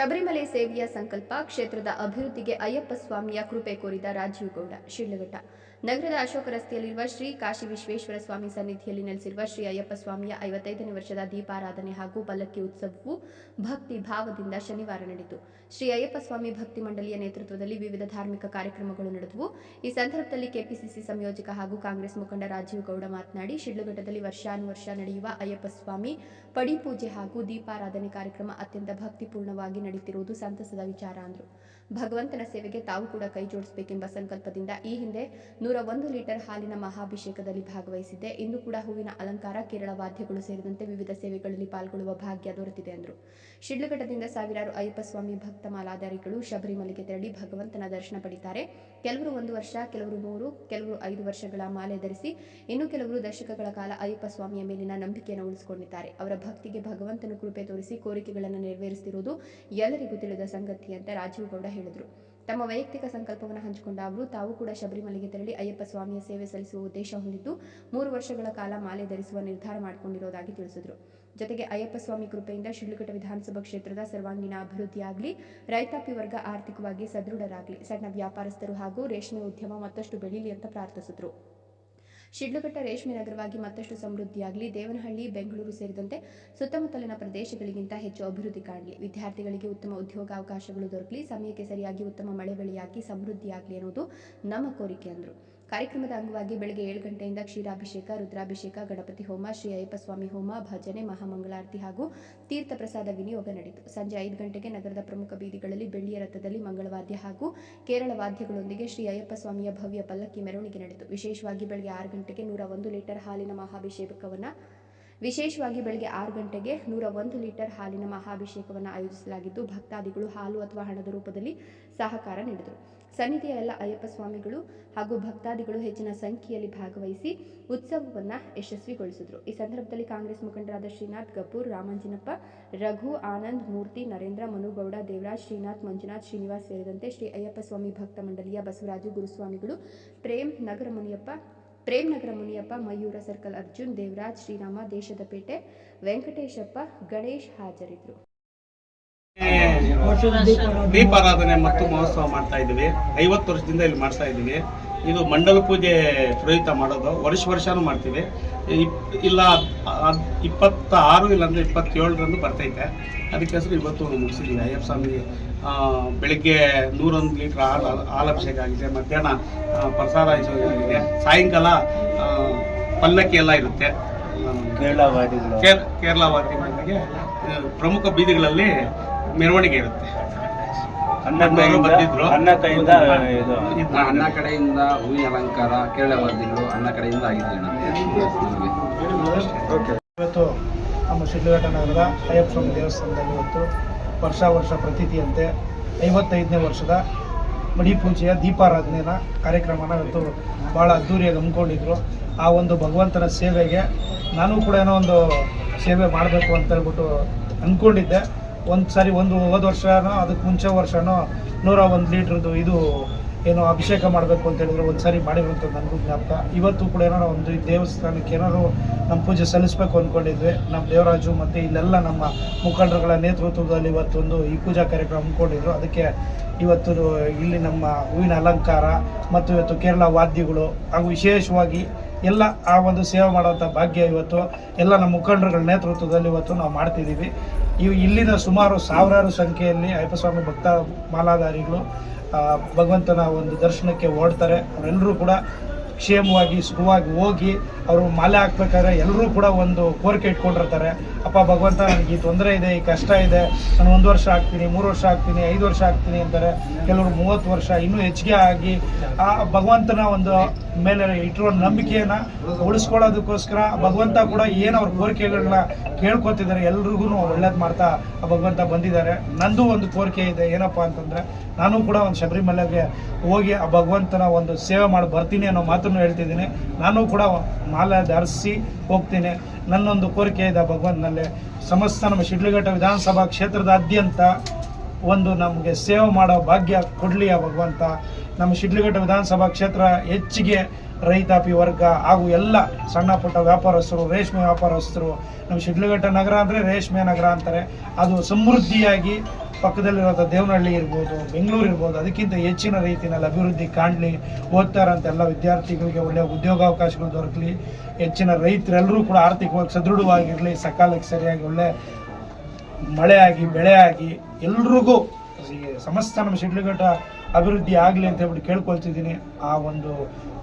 ಶಬರಿಮಲೆ ಸೇವೆಯ ಸಂಕಲ್ಪ ಕ್ಷೇತ್ರದ ಅಭಿವೃದ್ಧಿಗೆ ಅಯ್ಯಪ್ಪ ಸ್ವಾಮಿಯ ಕೃಪೆ ಕೋರಿದ ರಾಜೀವ್ ಗೌಡ ಶಿಡ್ಲಘಟ್ಟ. ನಗರದ ಅಶೋಕ ರಸ್ತೆಯಲ್ಲಿರುವ ಶ್ರೀ ಕಾಶಿ ವಿಶ್ವೇಶ್ವರ ಸ್ವಾಮಿ ಸನ್ನಿಧಿಯಲ್ಲಿ ನೆಲೆಸಿರುವ ಶ್ರೀ ಅಯ್ಯಪ್ಪ ಸ್ವಾಮಿಯ ಐವತ್ತೈದನೇ ವರ್ಷದ ದೀಪಾರಾಧನೆ ಹಾಗೂ ಪಲ್ಲಕ್ಕಿ ಉತ್ಸವವು ಭಕ್ತಿ ಭಾವದಿಂದ ಶನಿವಾರ ನಡೆಯಿತು. ಶ್ರೀ ಅಯ್ಯಪ್ಪ ಸ್ವಾಮಿ ಭಕ್ತಿ ಮಂಡಳಿಯ ನೇತೃತ್ವದಲ್ಲಿ ವಿವಿಧ ಧಾರ್ಮಿಕ ಕಾರ್ಯಕ್ರಮಗಳು ನಡೆದವು. ಈ ಸಂದರ್ಭದಲ್ಲಿ ಕೆಪಿಸಿಸಿ ಸಂಯೋಜಕ ಹಾಗೂ ಕಾಂಗ್ರೆಸ್ ಮುಖಂಡ ರಾಜೀವ್ ಗೌಡ ಮಾತನಾಡಿ, ಶಿಡ್ಲಘಟ್ಟದಲ್ಲಿ ವರ್ಷಾನುವರ್ಷ ನಡೆಯುವ ಅಯ್ಯಪ್ಪ ಸ್ವಾಮಿ ಪಡಿಪೂಜೆ ಹಾಗೂ ದೀಪಾರಾಧನೆ ಕಾರ್ಯಕ್ರಮ ಅತ್ಯಂತ ಭಕ್ತಿಪೂರ್ಣವಾಗಿ ನಡೆಯುತ್ತಿರುವುದು ಸಂತಸದ ವಿಚಾರ ಅಂದರು. ಭಗವಂತನ ಸೇವೆಗೆ ತಾವು ಕೂಡ ಕೈ ಜೋಡಿಸಬೇಕೆಂಬ ಸಂಕಲ್ಪದಿಂದ ಈ ಹಿಂದೆ ನೂರ ಒಂದು ಲೀಟರ್ ಹಾಲಿನ ಮಹಾಭಿಷೇಕದಲ್ಲಿ ಭಾಗವಹಿಸಿದ್ದೆ. ಇಂದು ಕೂಡ ಹೂವಿನ ಅಲಂಕಾರ, ಕೇರಳ ವಾದ್ಯಗಳು ಸೇರಿದಂತೆ ವಿವಿಧ ಸೇವೆಗಳಲ್ಲಿ ಪಾಲ್ಗೊಳ್ಳುವ ಭಾಗ್ಯ ದೊರೆತಿದೆ ಎಂದರು ಶಿಡ್ಲಘಟ್ಟದಿಂದ ಸಾವಿರಾರು ಅಯ್ಯಪ್ಪ ಸ್ವಾಮಿ ಭಕ್ತ ಮಾಲಾಧಾರಿಗಳು ಶಬರಿಮಲೆಗೆ ತೆರಳಿ ಭಗವಂತನ ದರ್ಶನ ಪಡಿತಾರೆ. ಕೆಲವರು ಒಂದು ವರ್ಷ, ಕೆಲವರು ಮೂರು, ಕೆಲವರು ಐದು ವರ್ಷಗಳ ಮಾಲೆ ಧರಿಸಿ ಇನ್ನು ಕೆಲವರು ದಶಕಗಳ ಕಾಲ ಅಯ್ಯಪ್ಪ ಸ್ವಾಮಿಯ ಮೇಲಿನ ನಂಬಿಕೆಯನ್ನು ಉಳಿಸಿಕೊಂಡಿದ್ದಾರೆ. ಅವರ ಭಕ್ತಿಗೆ ಭಗವಂತನು ಕೃಪೆ ತೋರಿಸಿ ಕೋರಿಕೆಗಳನ್ನು ನೆರವೇರಿಸುತ್ತಿರುವುದು ಎಲ್ಲರಿಗೂ ತಿಳಿದ ಸಂಗತಿ ಅಂತ ರಾಜೀವ್ ಗೌಡ ಹೇಳಿದರು. ತಮ್ಮ ವೈಯಕ್ತಿಕ ಸಂಕಲ್ಪವನ್ನು ಹಂಚಿಕೊಂಡ ಅವರು, ತಾವು ಕೂಡ ಶಬರಿಮಲೆಗೆ ತೆರಳಿ ಅಯ್ಯಪ್ಪ ಸ್ವಾಮಿಯ ಸೇವೆ ಸಲ್ಲಿಸುವ ಉದ್ದೇಶ ಹೊಂದಿದ್ದು, ಮೂರು ವರ್ಷಗಳ ಕಾಲ ಮಾಲೆ ಧರಿಸುವ ನಿರ್ಧಾರ ಮಾಡಿಕೊಂಡಿರುವುದಾಗಿ ತಿಳಿಸಿದರು. ಜೊತೆಗೆ ಅಯ್ಯಪ್ಪ ಸ್ವಾಮಿ ಕೃಪೆಯಿಂದ ಶಿಡ್ಲಘಟ್ಟ ವಿಧಾನಸಭಾ ಕ್ಷೇತ್ರದ ಸರ್ವಾಂಗೀಣ ಅಭಿವೃದ್ಧಿಯಾಗಲಿ, ರೈತಾಪಿ ವರ್ಗ ಆರ್ಥಿಕವಾಗಿ ಸದೃಢರಾಗಲಿ, ಸಣ್ಣ ವ್ಯಾಪಾರಸ್ಥರು ಹಾಗೂ ರೇಷ್ಮೆ ಉದ್ಯಮ ಮತ್ತಷ್ಟು ಬೆಳೀಲಿ ಅಂತ ಪ್ರಾರ್ಥಿಸಿದರು. ಶಿಡ್ಲಘಟ್ಟ ರೇಷ್ಮೆ ನಗರವಾಗಿ ಮತ್ತಷ್ಟು ಸಮೃದ್ಧಿಯಾಗಲಿ, ದೇವನಹಳ್ಳಿ, ಬೆಂಗಳೂರು ಸೇರಿದಂತೆ ಸುತ್ತಮುತ್ತಲಿನ ಪ್ರದೇಶಗಳಿಗಿಂತ ಹೆಚ್ಚು ಅಭಿವೃದ್ಧಿ ಕಾಣಲಿ. ವಿದ್ಯಾರ್ಥಿಗಳಿಗೆ ಉತ್ತಮ ಉದ್ಯೋಗಾವಕಾಶಗಳು ದೊರಕಲಿ, ಸಮಯಕ್ಕೆ ಸರಿಯಾಗಿ ಉತ್ತಮ ಮಳೆ ಬೆಳೆಯಾಗಿ ಸಮೃದ್ಧಿಯಾಗಲಿ ಅನ್ನೋದು ನಮ್ಮ ಕೋರಿಕೆ ಅಂದರು. ಕಾರ್ಯಕ್ರಮದ ಅಂಗವಾಗಿ ಬೆಳಗ್ಗೆ ಏಳು ಗಂಟೆಯಿಂದ ಕ್ಷೀರಾಭಿಷೇಕ, ರುದ್ರಾಭಿಷೇಕ, ಗಣಪತಿ ಹೋಮ, ಶ್ರೀ ಅಯ್ಯಪ್ಪ ಸ್ವಾಮಿ ಹೋಮ, ಭಜನೆ, ಮಹಾಮಂಗಳಾರತಿ ಹಾಗೂ ತೀರ್ಥ ಪ್ರಸಾದ ವಿನಿಯೋಗ ನಡೆಯಿತು. ಸಂಜೆ ಐದು ಗಂಟೆಗೆ ನಗರದ ಪ್ರಮುಖ ಬೀದಿಗಳಲ್ಲಿ ಬೆಳ್ಳಿಯ ರಥದಲ್ಲಿ ಮಂಗಳವಾದ್ಯ ಹಾಗೂ ಕೇರಳ ವಾದ್ಯಗಳೊಂದಿಗೆ ಶ್ರೀ ಅಯ್ಯಪ್ಪ ಸ್ವಾಮಿಯ ಭವ್ಯ ಪಲ್ಲಕ್ಕಿ ಮೆರವಣಿಗೆ ನಡೆಯಿತು. ವಿಶೇಷವಾಗಿ ಬೆಳಗ್ಗೆ ಆರು ಗಂಟೆಗೆ ನೂರ ಒಂದು ಲೀಟರ್ ಹಾಲಿನ ಮಹಾಭಿಷೇಕವನ್ನು, ವಿಶೇಷವಾಗಿ ಬೆಳಗ್ಗೆ ಆರು ಗಂಟೆಗೆ ನೂರ ಒಂದು ಲೀಟರ್ ಹಾಲಿನ ಮಹಾಭಿಷೇಕವನ್ನು ಆಯೋಜಿಸಲಾಗಿದ್ದು, ಭಕ್ತಾದಿಗಳು ಹಾಲು ಅಥವಾ ಹಣದ ರೂಪದಲ್ಲಿ ಸಹಕಾರ ನೀಡಿದರು. ಸನ್ನಿಧಿಯ ಎಲ್ಲ ಅಯ್ಯಪ್ಪ ಸ್ವಾಮಿಗಳು ಹಾಗೂ ಭಕ್ತಾದಿಗಳು ಹೆಚ್ಚಿನ ಸಂಖ್ಯೆಯಲ್ಲಿ ಭಾಗವಹಿಸಿ ಉತ್ಸವವನ್ನು ಯಶಸ್ವಿಗೊಳಿಸಿದರು. ಈ ಸಂದರ್ಭದಲ್ಲಿ ಕಾಂಗ್ರೆಸ್ ಮುಖಂಡರಾದ ಶ್ರೀನಾಥ್ ಗಪೂರ್, ರಾಮಂಜನಪ್ಪ, ರಘು, ಆನಂದ್, ಮೂರ್ತಿ, ನರೇಂದ್ರ, ಮನುಗೌಡ, ದೇವರಾಜ್, ಶ್ರೀನಾಥ್, ಮಂಜುನಾಥ್, ಶ್ರೀನಿವಾಸ್ ಸೇರಿದಂತೆ ಶ್ರೀ ಅಯ್ಯಪ್ಪ ಸ್ವಾಮಿ ಭಕ್ತ ಮಂಡಳಿಯ ಬಸವರಾಜು, ಗುರುಸ್ವಾಮಿಗಳು, ಪ್ರೇಮ್ ನಗರ ಮುನಿಯಪ್ಪ, ಪ್ರೇಮ್ ನಗರ ಮುನಿಯಪ್ಪ, ಮಯೂರ ಸರ್ಕಲ್ ಅರ್ಜುನ್, ದೇವರಾಜ್, ಶ್ರೀರಾಮ, ದೇಶದ ಪೇಟೆ, ವೆಂಕಟೇಶಪ್ಪ, ಗಣೇಶ್ ಹಾಜರಿದ್ದರು ದೀಪಾರಾಧನೆ ಮತ್ತು ಮಹೋತ್ಸವ ಮಾಡ್ತಾ ಇದ್ದೀವಿ. ಐವತ್ತು ವರ್ಷದಿಂದ ಇಲ್ಲಿ ಮಾಡ್ತಾ ಇದ್ದೀವಿ. ಇದು ಮಂಡಲ ಪೂಜೆ ಪ್ರಯುಕ್ತ ಮಾಡೋದು. ವರ್ಷ ವರ್ಷನೂ ಮಾಡ್ತೀವಿ. ಇಲ್ಲ ಇಪ್ಪತ್ತ ಆರು ಇಲ್ಲಾಂದ್ರೆ ಇಪ್ಪತ್ತೇಳರಂದು ಬರ್ತೈತೆ. ಅದಕ್ಕೋಸ್ಕರ ಇವತ್ತು ಮುಗಿಸಿದ್ದೀವಿ. ಅಯ್ಯಪ್ಪ ಸ್ವಾಮಿ ಬೆಳಿಗ್ಗೆ ನೂರೊಂದು ಲೀಟ್ರ್ ಹಾಲು ಹಾಲು ಅಭಿಷೇಕ ಆಗಿದೆ. ಮಧ್ಯಾಹ್ನ ಪ್ರಸಾದ ಇದು ಆಗಿದೆ. ಸಾಯಂಕಾಲ ಪಲ್ಲಕ್ಕಿ ಎಲ್ಲ ಇರುತ್ತೆ. ಆ, ಕೇರಳ ವಾದಿಗಳು. ಕೇರ್- ಕೇರಳ ವಾದ್ಯಗಳೊಂದಿಗೆ ಪ್ರಮುಖ ಬೀದಿಗಳಲ್ಲಿ ಮೆರವಣಿಗೆ ಇರುತ್ತೆ. ಬಂದಿದ್ರು. ಅನ್ನ ಇದು ಅಣ್ಣ ಕಡೆಯಿಂದ ಹೂವಿನ ಅಲಂಕಾರ ಕೇರಳ ಬಂದಿದ್ರು ಅಣ್ಣ ಕಡೆಯಿಂದ ಆಗಿದೆ ಅಣ್ಣ ಇವತ್ತು ನಮ್ಮ ಶಿಡ್ಲಘಟ್ಟ ನಗರದ ಅಯ್ಯಪ್ಪ ಸ್ವಾಮಿ ದೇವಸ್ಥಾನದಲ್ಲಿ ಇವತ್ತು ವರ್ಷ ವರ್ಷ ಪ್ರತೀತಿಯಂತೆ ಐವತ್ತೈದನೇ ವರ್ಷದ ಮಡಿ ಪೂಜೆಯ ದೀಪಾರಾಧನೆಯ ಕಾರ್ಯಕ್ರಮನ ಇವತ್ತು ಭಾಳ ಅದ್ದೂರಿಯಾಗಿ ಹಮ್ಮಿಕೊಂಡಿದ್ರು. ಆ ಒಂದು ಭಗವಂತನ ಸೇವೆಗೆ ನಾನು ಕೂಡ ಏನೋ ಒಂದು ಸೇವೆ ಮಾಡಬೇಕು ಅಂತ ಹೇಳ್ಬಿಟ್ಟು ಅಂದ್ಕೊಂಡಿದ್ದೆ ಒಂದು ಸಾರಿ ಒಂದು ಹೋದ ವರ್ಷನೋ ಅದಕ್ಕೆ ಮುಂಚೆ ವರ್ಷನೋ ನೂರ ಒಂದು ಲೀಟ್ರದ್ದು ಇದು ಏನೋ ಅಭಿಷೇಕ ಮಾಡಬೇಕು ಅಂತ ಹೇಳಿದ್ರೆ, ಒಂದು ಸಾರಿ ಮಾಡಿರುವಂಥ ನನಗೂ ಜ್ಞಾಪಕ. ಇವತ್ತು ಕೂಡ ಏನೋ ಒಂದು ದೇವಸ್ಥಾನಕ್ಕೆ ಏನಾದ್ರು ನಮ್ಮ ಪೂಜೆ ಸಲ್ಲಿಸಬೇಕು ಅಂದ್ಕೊಂಡಿದ್ವಿ ನಮ್ಮ ದೇವರಾಜು ಮತ್ತು ಇಲ್ಲೆಲ್ಲ ನಮ್ಮ ಮುಖಂಡರುಗಳ ನೇತೃತ್ವದಲ್ಲಿ ಇವತ್ತೊಂದು ಈ ಪೂಜಾ ಕಾರ್ಯಕ್ರಮ ಹಮ್ಮಿಕೊಂಡಿದ್ರು. ಅದಕ್ಕೆ ಇವತ್ತು ಇಲ್ಲಿ ನಮ್ಮ ಹೂವಿನ ಅಲಂಕಾರ ಮತ್ತು ಇವತ್ತು ಕೇರಳ ವಾದ್ಯಗಳು ಹಾಗೂ ವಿಶೇಷವಾಗಿ ಎಲ್ಲ ಆ ಒಂದು ಸೇವೆ ಮಾಡುವಂಥ ಭಾಗ್ಯ ಇವತ್ತು ಎಲ್ಲ ನಮ್ಮ ಮುಖಂಡರುಗಳ ನೇತೃತ್ವದಲ್ಲಿ ಇವತ್ತು ನಾವು ಮಾಡ್ತಿದ್ದೀವಿ. ಇವು ಇಲ್ಲಿನ ಸುಮಾರು ಸಾವಿರಾರು ಸಂಖ್ಯೆಯಲ್ಲಿ ಅಯ್ಯಪ್ಪಸ್ವಾಮಿ ಭಕ್ತ ಮಾಲಾಧಾರಿಗಳು ಭಗವಂತನ ಒಂದು ದರ್ಶನಕ್ಕೆ ಓಡ್ತಾರೆ. ಅವರೆಲ್ಲರೂ ಕೂಡ ಕ್ಷೇಮವಾಗಿ, ಸುಖವಾಗಿ ಹೋಗಿ ಅವರು ಮಾಲೆ ಹಾಕ್ಬೇಕಾದ್ರೆ ಎಲ್ಲರೂ ಕೂಡ ಒಂದು ಕೋರಿಕೆ ಇಟ್ಕೊಂಡಿರ್ತಾರೆ. ಅಪ್ಪ, ಭಗವಂತ, ನನಗೆ ಈ ತೊಂದರೆ ಇದೆ, ಈ ಕಷ್ಟ ಇದೆ, ನಾನು ಒಂದು ವರ್ಷ ಆಗ್ತೀನಿ, ಮೂರು ವರ್ಷ ಆಗ್ತೀನಿ, ಐದು ವರ್ಷ ಆಗ್ತೀನಿ ಅಂತಾರೆ. ಕೆಲವರು ಮೂವತ್ತು ವರ್ಷ, ಇನ್ನೂ ಹೆಚ್ಚಿಗೆ ಆಗಿ ಆ ಭಗವಂತನ ಒಂದು ಮೇಲೆ ಇಟ್ಟಿರೋ ನಂಬಿಕೆಯನ್ನು ಉಳಿಸ್ಕೊಳ್ಳೋದಕ್ಕೋಸ್ಕರ ಭಗವಂತ ಕೂಡ ಏನು ಅವ್ರ ಕೋರಿಕೆಗಳನ್ನ ಕೇಳ್ಕೊತಿದ್ದಾರೆ, ಎಲ್ರಿಗೂ ಒಳ್ಳೇದು ಮಾಡ್ತಾ ಆ ಭಗವಂತ ಬಂದಿದ್ದಾರೆ. ನಂದು ಒಂದು ಕೋರಿಕೆ ಇದೆ, ಏನಪ್ಪ ಅಂತಂದರೆ, ನಾನು ಕೂಡ ಒಂದು ಶಬರಿಮಲೆಗೆ ಹೋಗಿ ಆ ಭಗವಂತನ ಒಂದು ಸೇವೆ ಮಾಡಿ ಬರ್ತೀನಿ ಅನ್ನೋ ಮಾತನ್ನು ಹೇಳ್ತಿದ್ದೀನಿ. ನಾನು ಕೂಡ ಮಾಲೆ ಧರಿಸಿ ಹೋಗ್ತೀನಿ. ನನ್ನೊಂದು ಕೋರಿಕೆ ಇದೆ ಭಗವಂತನಲ್ಲೇ. ಸಮಸ್ತ ನಮ್ಮ ಶಿಡ್ಲಘಟ್ಟ ವಿಧಾನಸಭಾ ಕ್ಷೇತ್ರದಾದ್ಯಂತ ಒಂದು ನಮಗೆ ಸೇವೆ ಮಾಡೋ ಭಾಗ್ಯ ಕೊಡಲಿ ಆ ಭಗವಂತ. ನಮ್ಮ ಶಿಡ್ಲಘಟ್ಟ ವಿಧಾನಸಭಾ ಕ್ಷೇತ್ರ ಹೆಚ್ಚಿಗೆ ರೈತಾಪಿ ವರ್ಗ ಹಾಗೂ ಎಲ್ಲ ಸಣ್ಣ ಪುಟ್ಟ ವ್ಯಾಪಾರಸ್ಥರು, ರೇಷ್ಮೆ ವ್ಯಾಪಾರಸ್ಥರು, ನಮ್ಮ ಶಿಡ್ಲಘಟ್ಟ ನಗರ ಅಂದರೆ ರೇಷ್ಮೆ ನಗರ ಅಂತಾರೆ. ಅದು ಸಮೃದ್ಧಿಯಾಗಿ ಪಕ್ಕದಲ್ಲಿರುವಂಥ ದೇವನಹಳ್ಳಿ ಇರ್ಬೋದು, ಬೆಂಗಳೂರು ಇರ್ಬೋದು, ಅದಕ್ಕಿಂತ ಹೆಚ್ಚಿನ ರೀತಿಯಲ್ಲಿ ಅಭಿವೃದ್ಧಿ ಕಾಣಲಿ, ಓದ್ತಾರಂತ ಎಲ್ಲ ವಿದ್ಯಾರ್ಥಿಗಳಿಗೆ ಒಳ್ಳೆಯ ಉದ್ಯೋಗಾವಕಾಶಗಳು ದೊರಕಲಿ. ಹೆಚ್ಚಿನ ರೈತರೆಲ್ಲರೂ ಕೂಡ ಆರ್ಥಿಕವಾಗಿ ಸದೃಢವಾಗಿರಲಿ, ಸಕಾಲಕ್ಕೆ ಸರಿಯಾಗಿ ಒಳ್ಳೆ ಮಳೆ ಆಗಿ ಬೆಳೆ ಆಗಿ ಎಲ್ರಿಗೂ ಸಮಸ್ತ ನಮ್ಮ ಶಿಡ್ಲಘಟ್ಟ ಅಭಿವೃದ್ಧಿ ಆಗಲಿ ಅಂತ ಹೇಳ್ಬಿಟ್ಟು ಕೇಳ್ಕೊಳ್ತಿದ್ದೀನಿ. ಆ ಒಂದು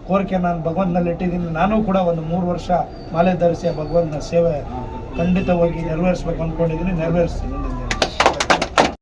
ಕೋರಿಕೆ ನಾನು ಭಗವಂತನಲ್ಲಿ ಇಟ್ಟಿದ್ದೀನಿ. ನಾನು ಕೂಡ ಒಂದು ಮೂರು ವರ್ಷ ಮಾಲೆ ಧರಿಸಿ ಭಗವಂತನ ಸೇವೆ ಖಂಡಿತವಾಗಿ ನೆರವೇರಿಸ್ಬೇಕು ಅಂದ್ಕೊಂಡಿದ್ದೀನಿ. ನೆರವೇರಿಸ್ತೀನಿ.